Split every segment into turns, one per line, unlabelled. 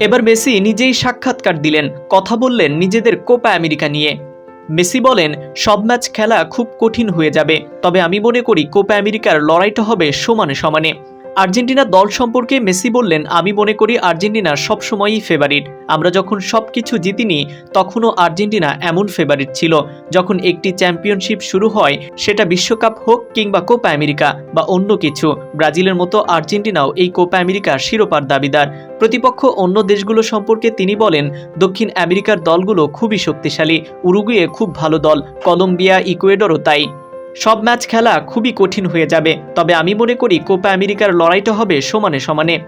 এবার মেসি নিজেই সাক্ষাৎকার দিলেন, কথা বললেন নিজেদের কোপা আমেরিকা নিয়ে। মেসি বলেন, সব ম্যাচ খেলা খুব কঠিন হয়ে যাবে, তবে আমি মনে করি কোপা আমেরিকার লড়াইটা হবে সমানে সমানে। আর্জেন্টিনা দল সম্পর্কে মেসি বললেন, আমি মনে করি আর্জেন্টিনা সবসময়ই ফেভারিট আমরা যখন সব কিছু জিতিনি, তখনও আর্জেন্টিনা এমন ফেভারিট ছিল। যখন একটি চ্যাম্পিয়নশিপ শুরু হয়, সেটা বিশ্বকাপ হোক কিংবা কোপা আমেরিকা বা অন্য কিছু, ব্রাজিলের মতো আর্জেন্টিনাও এই কোপা আমেরিকার শিরোপার দাবিদার। প্রতিপক্ষ অন্য দেশগুলো সম্পর্কে তিনি বলেন, দক্ষিণ আমেরিকার দলগুলো খুবই শক্তিশালী। উরুগুয়ে খুব ভালো দল, কলম্বিয়া, ইকুয়েডরও তাই। সব ম্যাচ খেলা খুবই কঠিন হয়ে যাবে, তবে আমি মনে করি কোপা আমেরিকার লড়াইটা হবে সমানে সমানে।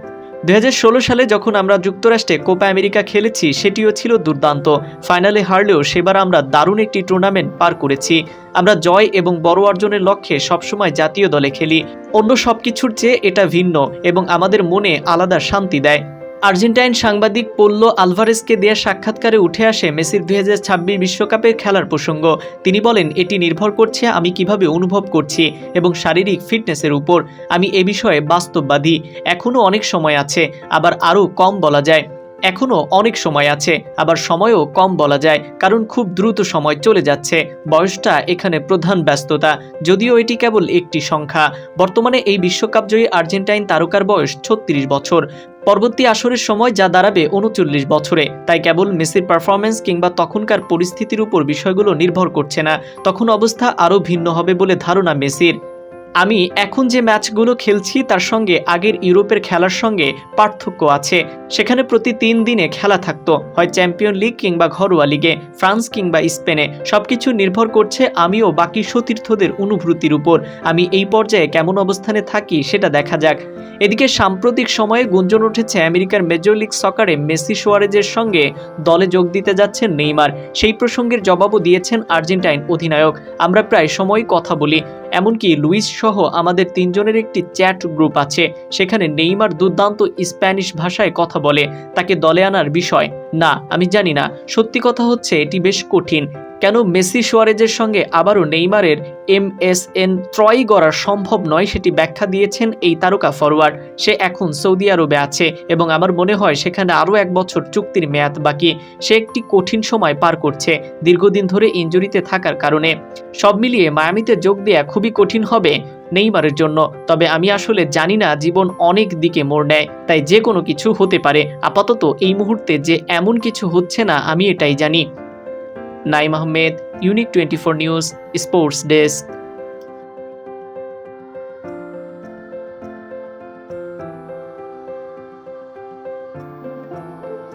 দু হাজার ষোলো সালে যখন আমরা যুক্তরাষ্ট্রে কোপা আমেরিকা খেলেছি, সেটিও ছিল দুর্দান্ত। ফাইনালে হারলেও সেবার আমরা দারুণ একটি টুর্নামেন্ট পার করেছি। আমরা জয় এবং বড় অর্জনের লক্ষ্যে সবসময় জাতীয় দলে খেলি। অন্য সব কিছুর চেয়ে এটা ভিন্ন এবং আমাদের মনে আলাদা শান্তি দেয়। আর্জেন্টাইন সাংবাদিক পোল্লো আলভারেজকে দেওয়া সাক্ষাৎকারে উঠে আসে মেসির দুই বিশ্বকাপের খেলার প্রসঙ্গ। তিনি বলেন, এটি নির্ভর করছে আমি কীভাবে অনুভব করছি এবং শারীরিক ফিটনেসের উপর। আমি এ বিষয়ে বাস্তববাদী। এখনও অনেক সময় আছে, আবার আরও কম বলা যায়। এখনও অনেক সময় আছে, আবার সময়ও কম বলা যায়, কারণ খুব দ্রুত সময় চলে যাচ্ছে। বয়সটা এখানে প্রধান ব্যস্ততা, যদিও এটি কেবল একটি সংখ্যা। বর্তমানে এই বিশ্বকাপ জয়ী আর্জেন্টাইন তারকার বয়স ছত্রিশ বছর। পরবর্তী আসরের সময় যা দাঁড়াবে উনচল্লিশ বছরে। তাই কেবল মেসির পারফরমেন্স কিংবা তখনকার পরিস্থিতির উপর বিষয়গুলো নির্ভর করছে না। তখন অবস্থা আরও ভিন্ন হবে বলে ধারণা মেসির। আমি এখন যে ম্যাচগুলো খেলছি তার সঙ্গে আগের ইউরোপের খেলার সঙ্গে পার্থক্য আছে। সেখানে প্রতি তিন দিনে খেলা থাকতো। হয় চ্যাম্পিয়ন লিগ কিংবা ঘরোয়া লিগে, ফ্রান্স কিংবা স্পেনে। সবকিছু নির্ভর করছে আমিও বাকি সতীর্থদের অনুভূতির উপর। আমি এই পর্যায়ে কেমন অবস্থানে থাকি সেটা দেখা যাক। এদিকে সাম্প্রতিক সময়ে গুঞ্জন উঠেছে আমেরিকার মেজর লিগ সকারে মেসি সোয়ারেজের সঙ্গে দলে যোগ দিতে যাচ্ছেন নেইমার। সেই প্রসঙ্গের জবাবও দিয়েছেন আর্জেন্টাইন অধিনায়ক। আমরা প্রায় সময় কথা বলি। এমনকি লুইস সহ আমাদের তিনজনের একটি চ্যাট গ্রুপ আছে। সেখানে নেইমার দুর্দান্ত স্প্যানিশ ভাষায় কথা বলে, তাকে দলে আনার বিষয়। না, আমি জানি না। সত্যি কথা হচ্ছে, এটি বেশ কঠিন। কেন মেসি সোয়ারেজের সঙ্গে আবারও নেইমারের এম এস এন ত্রয়ী গড়া সম্ভব নয় সেটি ব্যাখ্যা দিয়েছেন এই তারকা ফরওয়ার্ড সে এখন সৌদি আরবে আছে এবং আমার মনে হয় সেখানে আরও এক বছর চুক্তির মেয়াদ বাকি। সে একটি কঠিন সময় পার করছে দীর্ঘদিন ধরে ইঞ্জুরিতে থাকার কারণে। সব মিলিয়ে মায়ামিতে যোগ দেওয়া খুবই কঠিন হবে নেইমারের জন্য। তবে আমি আসলে জানি না জীবন অনেক দিকে মোড় নেয়, তাই যে কোনো কিছু হতে পারে। আপাতত এই মুহূর্তে যে এমন কিছু হচ্ছে না, আমি এটাই জানি। Naim Ahmed unique twenty four news sports desk